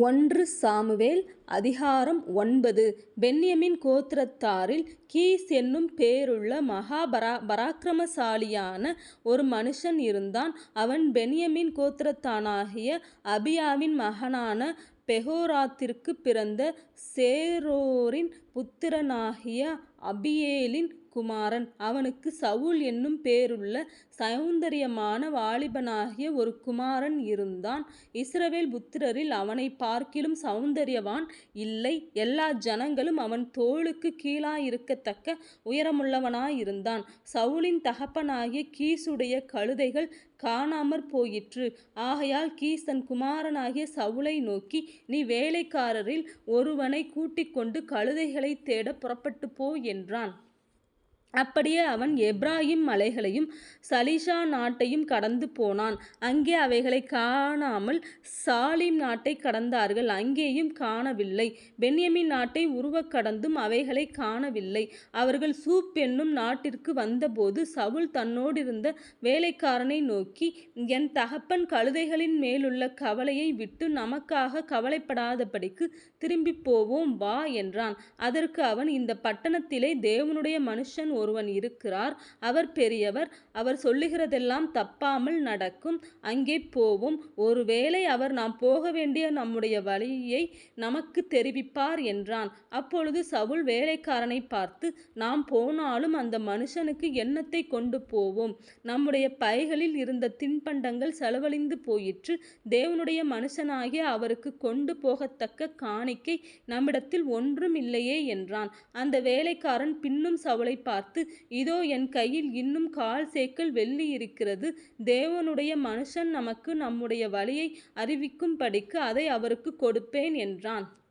ஒன்று சாமுவேல் அதிகாரம் ஒன்பது பென்யமின் கோத்திரத்தாரில் கீஸ் என்னும் பேருள்ள மகா பரா பராக்கிரமசாலியான ஒரு மனுஷன் இருந்தான். அவன் பென்யமின் கோத்திரத்தானாகிய அபியாவின் மகனான பெஹோராத்திற்கு பிறந்த சேரோரின் புத்திரனாகிய அபியேலின் குமாரன். அவனுக்கு சவுல் என்னும் பேருள்ள சௌந்தரியமான வாலிபனாகிய ஒரு குமாரன் இருந்தான். இஸ்ரவேல் புத்திரரில் அவனைப் பார்க்கிலும் சௌந்தரியவான் இல்லை. எல்லா ஜனங்களும் அவன் தோளுக்கு கீழாயிருக்கத்தக்க உயரமுள்ளவனாயிருந்தான். சவுலின் தகப்பனாகிய கீசுடைய கழுதைகள் காணாமற் போயிற்று. ஆகையால் கீஸ் தன் குமாரனாகிய சவுலை நோக்கி நீ வேலைக்காரரில் ஒருவனைக் கூட்டிக்கொண்டு கழுதைகளைத் புறப்பட்டு போ என்றான். அப்படியே அவன் எப்ராஹிம் மலைகளையும் சலிஷா நாட்டையும் கடந்து போனான். அங்கே அவைகளை காணாமல் சாலிம் நாட்டை கடந்தார்கள் அங்கேயும் காணவில்லை. பென்யமின் நாட்டை உருவக் கடந்தும் அவைகளை காணவில்லை. அவர்கள் சூப் என்னும் நாட்டிற்கு வந்தபோது சவுல் தன்னோடிருந்த வேலைக்காரனை நோக்கி என் தகப்பன் கழுதைகளின் மேலுள்ள கவலையை விட்டு நமக்காக கவலைப்படாதபடிக்கு திரும்பிப் போவோம் வா என்றான். அதற்கு அவன் இந்த பட்டணத்திலே தேவனுடைய மனுஷன் ஒருவன் இருக்கிறார். அவர் பெரியவர். அவர் சொல்லுகிறதெல்லாம் தப்பாமல் நடக்கும். அங்கே போவோம். ஒருவேளை அவர் நாம் போக வேண்டிய நம்முடைய வழியை நமக்கு தெரிவிப்பார் என்றான். அப்பொழுது சவுல் வேலைக்காரனை பார்த்து நாம் போனாலும் அந்த மனுஷனுக்கு எண்ணத்தை கொண்டு போவோம்? நம்முடைய பைகளில் இருந்த தின்பண்டங்கள் செலவழிந்து போயிற்று. தேவனுடைய மனுஷனாகிய அவருக்கு கொண்டு போகத்தக்க காணிக்கை நம்மிடத்தில் ஒன்றும் இல்லையே என்றான். அந்த வேலைக்காரன் பின்னும் சவுளை பார்த்து இதோ என் கையில் இன்னும் கால் சேக்கல் வெள்ளி இருக்கிறது. தேவனுடைய மனுஷன் நமக்கு நம்முடைய வழியை அறிவிக்கும்படிக்கு அதை அவருக்குக் கொடுப்பேன் என்றான்.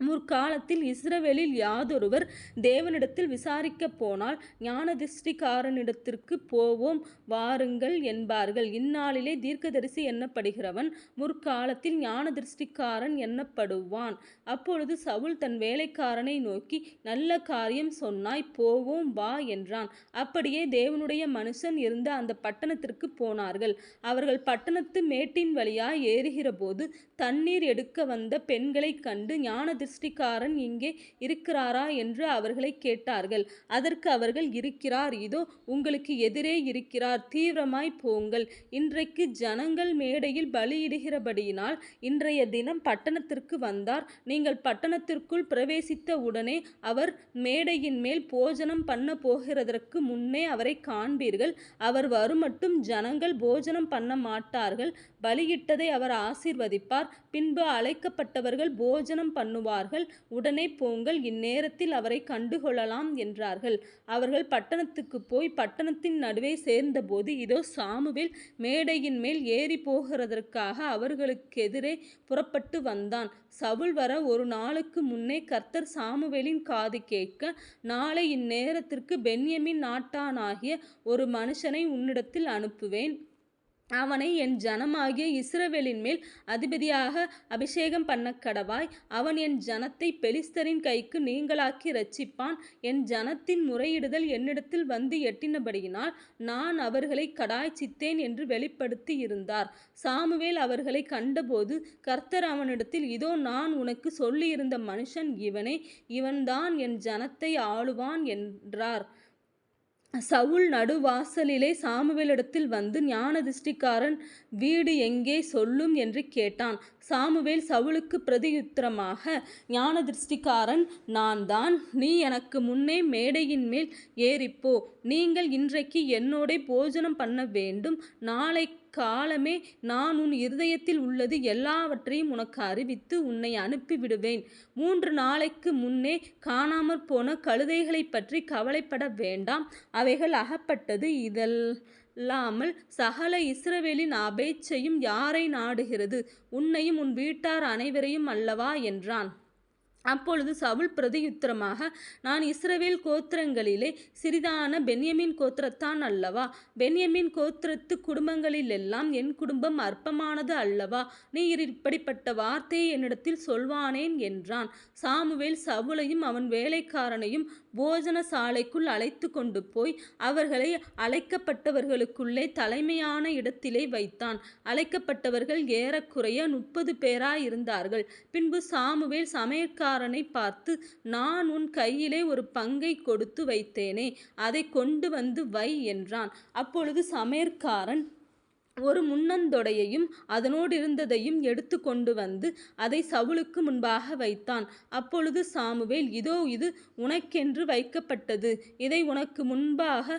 முற்காலத்தில் இஸ்ரவேலில் யாதொருவர் தேவனிடத்தில் விசாரிக்கப் போனால் ஞானதிருஷ்டிக்காரனிடத்திற்கு போவோம் வாருங்கள் என்பார்கள். இந்நாளிலே தீர்க்கதரிசி என்னப்படுகிறவன் முற்காலத்தில் ஞானதிருஷ்டிக்காரன் என்னப்படுவான். அப்பொழுது சவுல் தன் வேலைக்காரனை நோக்கி நல்ல காரியம் சொன்னாய் போவோம் வா என்றான். அப்படியே தேவனுடைய மனுஷன் இருந்த அந்த பட்டணத்திற்கு போனார்கள். அவர்கள் பட்டணத்து மேட்டின் வழியாய் ஏறுகிறபோது தண்ணீர் எடுக்க வந்த பெண்களைக் கண்டு ஞான ஞானதிருஷ்டிக்காரன் இங்கே இருக்கிறாரா என்று அவர்களை கேட்டார்கள். அதற்கு அவர்கள் இருக்கிறார் இதோ உங்களுக்கு எதிரே இருக்கிறார் தீவிரமாய் போங்கள். இன்றைக்கு ஜனங்கள் மேடையில் பலியிடுகிறபடியினால் இன்றைய தினம் பட்டணத்திற்கு வந்தார். நீங்கள் பட்டணத்திற்குள் பிரவேசித்த உடனே அவர் மேடையின் மேல் போஜனம் பண்ண போகிறதற்கு முன்னே அவரை காண்பீர்கள். அவர் வருமட்டும் ஜனங்கள் போஜனம் பண்ண மாட்டார்கள் பலியிட்டதை அவர் ஆசிர்வதிப்பார் பின்பு அழைக்கப்பட்டவர்கள் போஜனம் பண்ணுவார் சொல்வார்கள் உடனே போங்கள் இந்நேரத்தில் அவரை கண்டுகொள்ளலாம் என்றார்கள். அவர்கள் பட்டணத்துக்குப் போய் பட்டணத்தின் நடுவே சேர்ந்தபோது இதோ சாமுவேல் மேடையின்மேல் அவர்களுக்கு அவர்களுக்கெதிரே புறப்பட்டு வந்தான். சவுல் வர ஒரு நாளுக்கு முன்னே கர்த்தர் சாமுவேலின் காது கேட்க நாளை இந்நேரத்திற்கு பென்யமின் நாட்டானாகிய ஒரு மனுஷனை உன்னிடத்தில் அனுப்புவேன். அவனை என் ஜனமாகிய இஸ்ரவேலின் மேல் அதிபதியாக அபிஷேகம் பண்ண கடவாய் அவன் என் ஜனத்தை பெலிஸ்தரின் கைக்கு நீங்களாக்கி ரட்சிப்பான் என் ஜனத்தின் முறையிடுதல் என்னிடத்தில் வந்து எட்டினபடியினால் நான் அவர்களை கடாய்ச்சித்தேன் என்று வெளிப்படுத்தி இருந்தார் சாமுவேல் அவர்களை கண்டபோது கர்த்தர் அவனிடத்தில் இதோ நான் உனக்கு சொல்லியிருந்த மனுஷன் இவனே. இவன்தான் என் ஜனத்தை ஆளுவான் என்றார். சவுல் நடுவாசலிலே சாமுவேலிடத்தில் வந்து ஞானதிருஷ்டிக்காரன் வீடு எங்கே சொல்லும் என்று கேட்டான். சாமுவேல் சவுலுக்குப் பிரதியுத்தரமாக ஞானதிருஷ்டிக்காரன் நான்தான். நீ எனக்கு முன்னே மேடையின்மேல் ஏறிப்போ. நீங்கள் இன்றைக்கு என்னோட போஜனம் பண்ண வேண்டும் நாளை காலமே நான் உன் இருதயத்தில் உள்ளது எல்லாவற்றையும் உனக்கு அறிவித்து உன்னை அனுப்பிவிடுவேன். மூன்று நாளைக்கு முன்னே காணாமற் போன கழுதைகளை கழுதைகளைப்பற்றிக் கவலைப்பட வேண்டாம். அவைகள் அகப்பட்டது. இதல்லாமல் சகல இஸ்ரவேலின் அபேச்சையும் யாரை நாடுகிறது? உன்னையும் உன் வீட்டார் அனைவரையும் அல்லவா என்றான். அப்பொழுது சவுல் பிரதியுத்திரமாக நான் இஸ்ரவேல் கோத்திரங்களிலே சிறிதான பென்யமின் கோத்திரத்தான் அல்லவா? பென்யமின் கோத்திரத்து குடும்பங்களிலெல்லாம் என் குடும்பம் அற்பமானது அல்லவா? நீர் இப்படிப்பட்ட வார்த்தையை என்னிடத்தில் சொல்வானேன்? என்றான். சாமுவேல் சவுலையும் அவன் வேலைக்காரனையும் போஜன சாலைக்குள் அழைத்து கொண்டு போய் அவர்களை அழைக்கப்பட்டவர்களுக்குள்ளே தலைமையான இடத்திலே வைத்தான். அழைக்கப்பட்டவர்கள் ஏறக்குறைய முப்பது பேராயிருந்தார்கள். பின்பு சாமுவேல் சமையற்காரனை பார்த்து நான் உன் கையிலே ஒரு பங்கை கொடுத்து வைத்தேனே அதை கொண்டு வந்து வை என்றான். அப்பொழுது சமையற்காரன் ஒரு முன்னந்தொடையையும் அதனோடு இருந்ததையும் எடுத்து கொண்டு வந்து அதை சவுலுக்கு முன்பாக வைத்தான். அப்பொழுது சாமுவேல் இதோ இது உனக்கென்று வைக்கப்பட்டது. இதை உனக்கு முன்பாக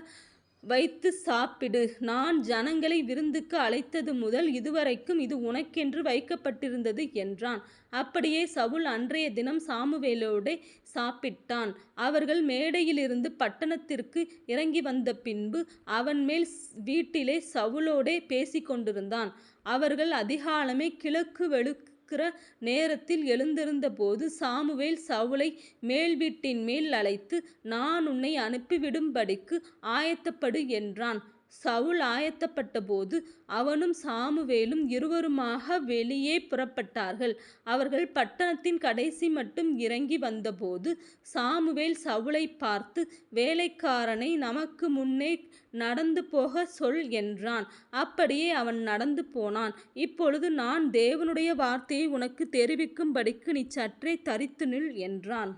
வைத்து சாப்பிடு. நான் ஜனங்களை விருந்துக்கு அழைத்தது முதல் இதுவரைக்கும் இது உனக்கென்று வைக்கப்பட்டிருந்தது என்றான். அப்படியே சவுல் அன்றைய தினம் சாமுவேலோடே சாப்பிட்டான். அவர்கள் மேடையிலிருந்து பட்டணத்திற்கு இறங்கி வந்த பின்பு அவன் மேல் வீட்டிலே சவுலோடே பேசிக்கொண்டிருந்தான். அவர்கள் அதிகாலமே கிழக்கு வெளுக்கு இருக்கிற நேரத்தில் எழுந்திருந்தபோது சாமுவேல் சவுலை மேல்வீட்டின் மேல் அழைத்து நான் உன்னை அனுப்பிவிடும்படிக்கு ஆயத்தப்படு என்றான். சவுல் ஆயத்தப்பட்டபோது அவனும் சாமுவேலும் இருவருமாக வெளியே புறப்பட்டார்கள். அவர்கள் பட்டணத்தின் கடைசி மட்டும் இறங்கி வந்தபோது சாமுவேல் சவுலை பார்த்து வேலைக்காரனை நமக்கு முன்னே நடந்து போக சொல் என்றான். அப்படியே அவன் நடந்து போனான். இப்பொழுது நான் தேவனுடைய வார்த்தையை உனக்கு தெரிவிக்கும்படிக்கு நீ சற்றே தரித்து நில் என்றான்.